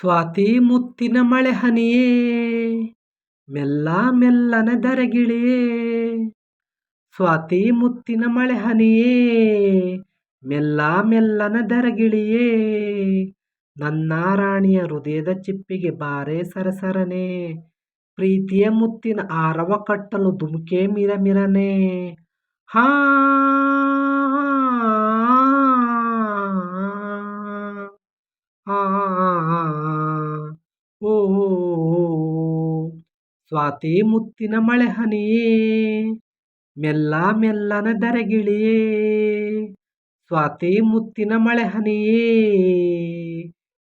ಸ್ವಾತಿ ಮುತ್ತಿನ ಮಳೆ ಹನಿಯೇ, ಮೆಲ್ಲ ಮೆಲ್ಲನೆ ದರಗಿಳಿಯೇ ಸ್ವಾತಿ ಮುತ್ತಿನ ಮಳೆ ಹನಿಯೇ, ಮೆಲ್ಲ ಮೆಲ್ಲನೆ ದರಗಿಳಿಯೇ. ನನ್ನ ರಾಣಿಯ ಹೃದಯದ ಚಿಪ್ಪಿಗೆ ಬಾರೆ ಸರಸರನೆ, ಪ್ರೀತಿಯ ಮುತ್ತಿನ ಆರವ ಕಟ್ಟಲು ಮಿರ ಮಿರಮಿರನೆ ಹಾ ಓ ಸ್ವಾತಿ ಮುತ್ತಿನ ಮಳೆಹನಿಯೇ ಮೆಲ್ಲ ಮೆಲ್ಲನ ದರೆಗಿಳಿಯೇ ಸ್ವಾತಿ ಮುತ್ತಿನ ಮಳೆಹನಿಯೇ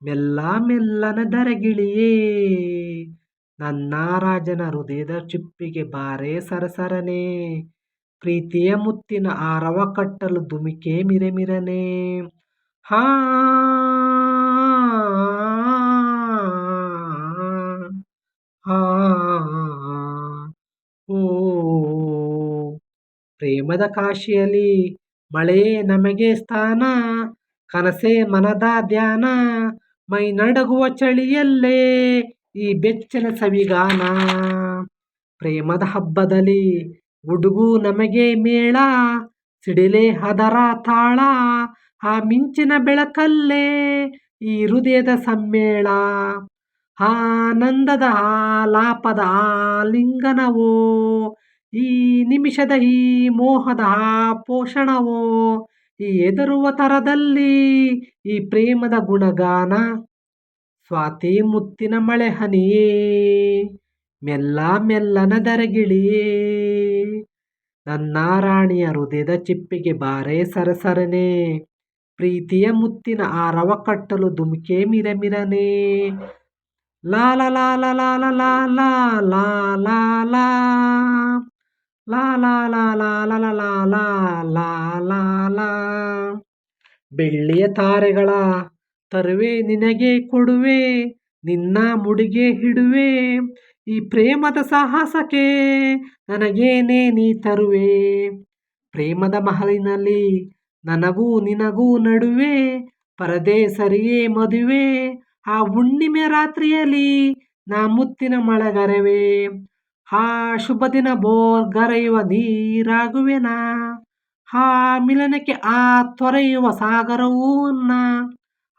ಮೆಲ್ಲ ಮೆಲ್ಲನ ದರೆಗಿಳಿಯೇ ನನ್ನ ರಾಜನ ಹೃದಯದ ಚಿಪ್ಪಿಗೆ ಬಾರೆ ಸರಸರನೆ, ಪ್ರೀತಿಯ ಮುತ್ತಿನ ಆರವ ಕಟ್ಟಲು ಧುಮಿಕೆ ಮಿರೆಮಿರನೆ. ಹಾ ಹಾ ಪ್ರೇಮದ ಕಾಶಿಯಲಿ ಮಳೆ ನಮಗೆ ಸ್ಥಾನ, ಕನಸೇ ಮನದ ಧ್ಯಾನ, ಮೈ ನಡಗುವ ಚಳಿಯಲ್ಲೇ ಈ ಬೆಚ್ಚನ ಸವಿಗಾನ. ಪ್ರೇಮದ ಹಬ್ಬದಲ್ಲಿ ಗುಡುಗು ನಮಗೆ ಮೇಳ, ಸಿಡಿಲೆ ಹದರ ತಾಳ, ಆ ಮಿಂಚಿನ ಬೆಳಕಲ್ಲೇ ಈ ಹೃದಯದ ಸಮ್ಮೇಳ. ಆನಂದದ ಆಲಾಪದ ಆಲಿಂಗನವೋ ಈ ನಿಮಿಷದ ಈ ಮೋಹದ ಪೋಷಣವೋ, ಈ ಎದರುವ ತರದಲ್ಲಿ ಈ ಪ್ರೇಮದ ಗುಣಗಾನ. ಸ್ವಾತಿ ಮುತ್ತಿನ ಮಳೆ ಹನಿಯೇ ಮೆಲ್ಲ ಮೆಲ್ಲನ ದರಗಿಳಿಯೇ ನನ್ನ ರಾಣಿಯ ಹೃದಯದ ಚಿಪ್ಪಿಗೆ ಬಾರೆ ಸರಸರನೆ, ಪ್ರೀತಿಯ ಮುತ್ತಿನ ಆರವ ಕಟ್ಟಲು ಧುಮುಕೆ ಮಿರಮಿರನೆ ಲಾಲ ಲಾಲ ಲಾಲ ಲಾಲ ಲಾಲ ಲಾ ಲಾ la ಲಾ ಲಾ la la la la la ಬೆಳ್ಳಿಯ ತಾರೆಗಳ ತರುವೆ ನಿನಗೆ ಕೊಡುವೆ, ನಿನ್ನ ಮುಡಿಗೆ ಹಿಡುವೆ. ಈ ಪ್ರೇಮದ ಸಾಹಸಕ್ಕೆ ನನಗೇನೇ ನೀ ತರುವೆ? ಪ್ರೇಮದ ಮಹಲಿನಲ್ಲಿ ನನಗೂ ನಿನಗೂ ನಡುವೆ ಪರದೆ ಸರಿಯೇ ಮದುವೆ. ಆ ಹುಣ್ಣಿಮೆ ರಾತ್ರಿಯಲ್ಲಿ ನಾ ಮುತ್ತಿನ ಮಳೆಗರವೆ. ಆ ಶುಭ ದಿನ ಬೋರ್ಗರೆಯುವ ನೀರಾಗುವೆನಾ? ಹಾ ಮಿಲನಕ್ಕೆ ಆ ತೊರೆಯುವ ಸಾಗರವೂ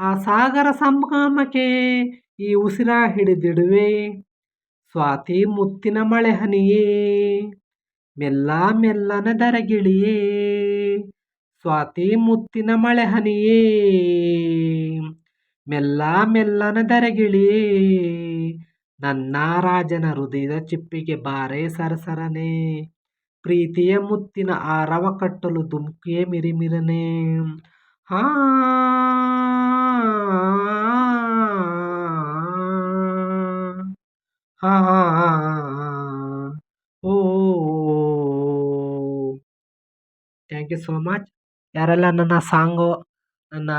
ಆ ಸಾಗರ ಸಂಗಮಕ್ಕೆ ಈ ಉಸಿರ ಹಿಡಿದಿಡುವೆ? ಸ್ವಾತಿ ಮುತ್ತಿನ ಮಳೆ ಹನಿಯೇ? ಮೆಲ್ಲ ಮೆಲ್ಲನ ದರಗಿಳಿಯೇ? ಸ್ವಾತಿ ಮುತ್ತಿನ ಮಳೆ ಹನಿಯೇ? ಮೆಲ್ಲ ಮೆಲ್ಲನ ದರಗಿಳಿಯೇ? ನನ್ನ ರಾಜನ ಹೃದಯದ ಚಿಪ್ಪಿಗೆ ಬಾರೆ ಸರಸರನೆ ಪ್ರೀತಿಯ ಮುತ್ತಿನ ಆರವ ಕಟ್ಟಲು ಧುಮುಕಿಯೇ ಮಿರಿಮಿರನೆ ಹಾ ಹಾ ಓ ಥ್ಯಾಂಕ್ ಯು ಸೋ ಮಚ್ ಯಾರೆಲ್ಲ ನನ್ನ ಸಾಂಗು ನನ್ನ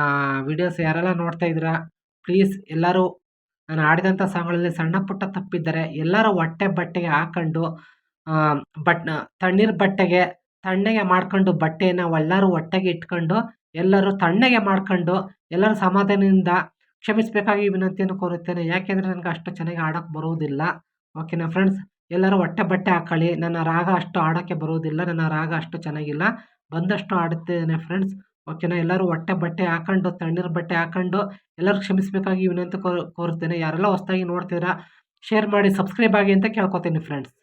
ವಿಡಿಯೋಸ್ ಯಾರೆಲ್ಲ ನೋಡ್ತಾ ಇದ್ದೀರಾ ಪ್ಲೀಸ್ ಎಲ್ಲರೂ ನಾನು ಆಡಿದಂಥ ಸಾಂಗ್ಗಳಲ್ಲಿ ಸಣ್ಣ ಪುಟ್ಟ ತಪ್ಪಿದ್ದರೆ ಎಲ್ಲರ ಹೊಟ್ಟೆ ಬಟ್ಟೆಗೆ ಹಾಕೊಂಡು ಬಟ್, ತಣ್ಣೀರು ಬಟ್ಟೆಗೆ, ತಣ್ಣಗೆ ಮಾಡ್ಕೊಂಡು ಬಟ್ಟೆಯನ್ನು ಎಲ್ಲರೂ ಹೊಟ್ಟೆಗೆ ಇಟ್ಕೊಂಡು, ಎಲ್ಲರೂ ತಣ್ಣಗೆ ಮಾಡ್ಕೊಂಡು, ಎಲ್ಲರೂ ಸಮಾಧಾನದಿಂದ ಕ್ಷಮಿಸಬೇಕಾಗಿ ವಿನಂತಿಯನ್ನು ಕೋರುತ್ತೇನೆ. ಯಾಕೆಂದರೆ ನನಗೆ ಅಷ್ಟು ಚೆನ್ನಾಗಿ ಆಡೋಕ್ಕೆ ಬರುವುದಿಲ್ಲ ಓಕೆನಾ ಫ್ರೆಂಡ್ಸ್? ಎಲ್ಲರೂ ಹೊಟ್ಟೆ ಬಟ್ಟೆ ಹಾಕೊಳ್ಳಿ. ನನ್ನ ರಾಗ ಅಷ್ಟು ಆಡೋಕ್ಕೆ ಬರುವುದಿಲ್ಲ ನನ್ನ ರಾಗ ಅಷ್ಟು ಚೆನ್ನಾಗಿಲ್ಲ. ಬಂದಷ್ಟು ಆಡುತ್ತೇನೆ ಫ್ರೆಂಡ್ಸ್. ಓಕೆನಾ? ಎಲ್ಲರೂ ಹೊಟ್ಟೆ ಬಟ್ಟೆ ಹಾಕೊಂಡು, ತಣ್ಣೀರು ಬಟ್ಟೆ ಹಾಕೊಂಡು ಎಲ್ಲರೂ ಕ್ಷಮಿಸಬೇಕಾಗಿ ವಿನಂತಿ ಕೋರುತ್ತೇನೆ. ಯಾರೆಲ್ಲ ಹೊಸ್ದಾಗಿ ನೋಡ್ತೀರಾ, ಶೇರ್ ಮಾಡಿ, ಸಬ್ಸ್ಕ್ರೈಬ್ ಆಗಿ ಅಂತ ಕೇಳ್ಕೊತೀನಿ ಫ್ರೆಂಡ್ಸ್